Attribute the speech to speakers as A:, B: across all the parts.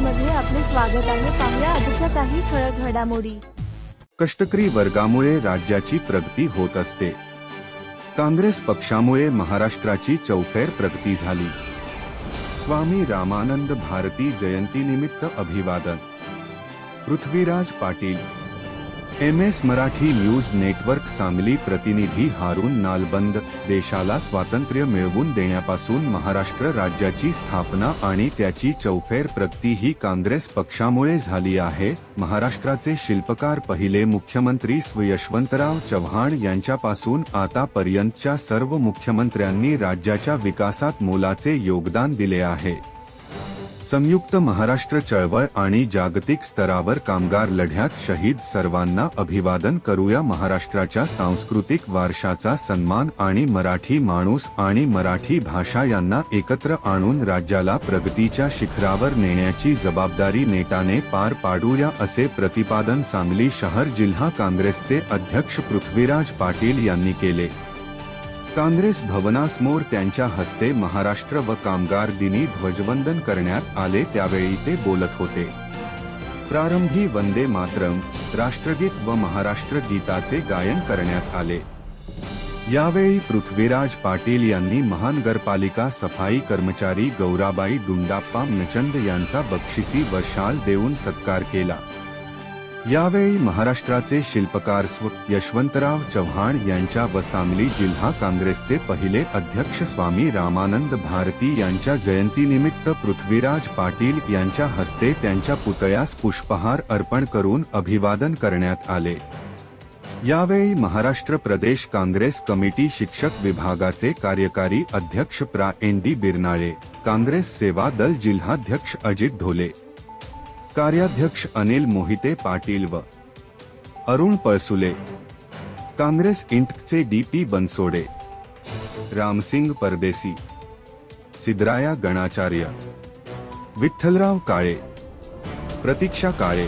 A: स्वागत आहे. पाहूया आजच्या काही ठळक घडामोडी.
B: कष्टकरी वर्गामुळे राज्याची प्रगती होत असते. काँग्रेस पक्षामुळे महाराष्ट्राची चौफेर प्रगती झाली. स्वामी रामानंद भारती जयंतीनिमित्त अभिवादन. Prithviraj Patil M S Marathi news network Sangli प्रतिनिधी हारून नालबंद देशाला स्वातंत्र्य मिळवून देण्यापासून महाराष्ट्र राज्याची स्थापना आणि त्याची चौफेर प्रगती ही काँग्रेस पक्षामुळे झाली आहे. महाराष्ट्राचे शिल्पकार पहिले मुख्यमंत्री स्व यशवंतराव चव्हाण यांच्यापासून आतापर्यंतच्या सर्व मुख्यमंत्र्यांनी राज्याच्या विकासात मोलाचे योगदान दिले आहे. संयुक्त महाराष्ट्र चळवळ आणि जागतिक स्तरावर कामगार लढ्यात शहीद सर्वांना अभिवादन करूया. महाराष्ट्राच्या सांस्कृतिक वारशाचा सन्मान आणि मराठी माणूस आणि मराठी भाषा यांना एकत्र आणून राज्याला प्रगतीच्या शिखरावर नेण्याची जबाबदारी नेटाने पार पाडूया असे प्रतिपादन सांगली शहर जिल्हा काँग्रेसचे अध्यक्ष पृथ्वीराज पाटील यांनी केले. काँग्रेस भवनासमोर त्यांच्या हस्ते महाराष्ट्र व कामगार दिनी ध्वजवंदन करण्यात आले त्यावेळी ते बोलत होते. प्रारंभी वंदे मातरम राष्ट्रगीत व महाराष्ट्र गीताचे गायन करण्यात आले. यावेळी पृथ्वीराज पाटील यांनी महानगरपालिका सफाई कर्मचारी गौराबाई दुंडाप्पा नचंद यांचा बक्षिसी व शाल देऊन सत्कार केला. यावेळी महाराष्ट्राचे शिल्पकार स्व यशवंतराव चव्हाण यांच्या व सांगली जिल्हा काँग्रेसचे पहिले अध्यक्ष स्वामी रामानंद भारती यांच्या जयंतीनिमित्त पृथ्वीराज पाटील यांच्या हस्ते त्यांच्या पुतळ्यास पुष्पहार अर्पण करून अभिवादन करण्यात आले. यावेळी महाराष्ट्र प्रदेश काँग्रेस कमिटी शिक्षक विभागाचे कार्यकारी अध्यक्ष प्रा. एन. डी. बिरनाळे काँग्रेस सेवा दल जिल्हाध्यक्ष अजित ढोले कार्याध्यक्ष अनिल मोहिते पाटील व अरुण पळसुले काँग्रेस इंटचे डी पी बनसोडे रामसिंग परदेसी सिद्धराया गणाचार्य विठ्ठलराव काळे प्रतीक्षा काळे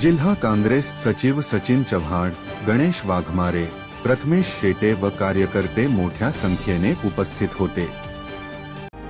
B: जिल्हा काँग्रेस सचिव सचिन चव्हाण गणेश वाघमारे प्रथमेश शेटे व कार्यकर्ते मोठ्या संख्येने उपस्थित होते.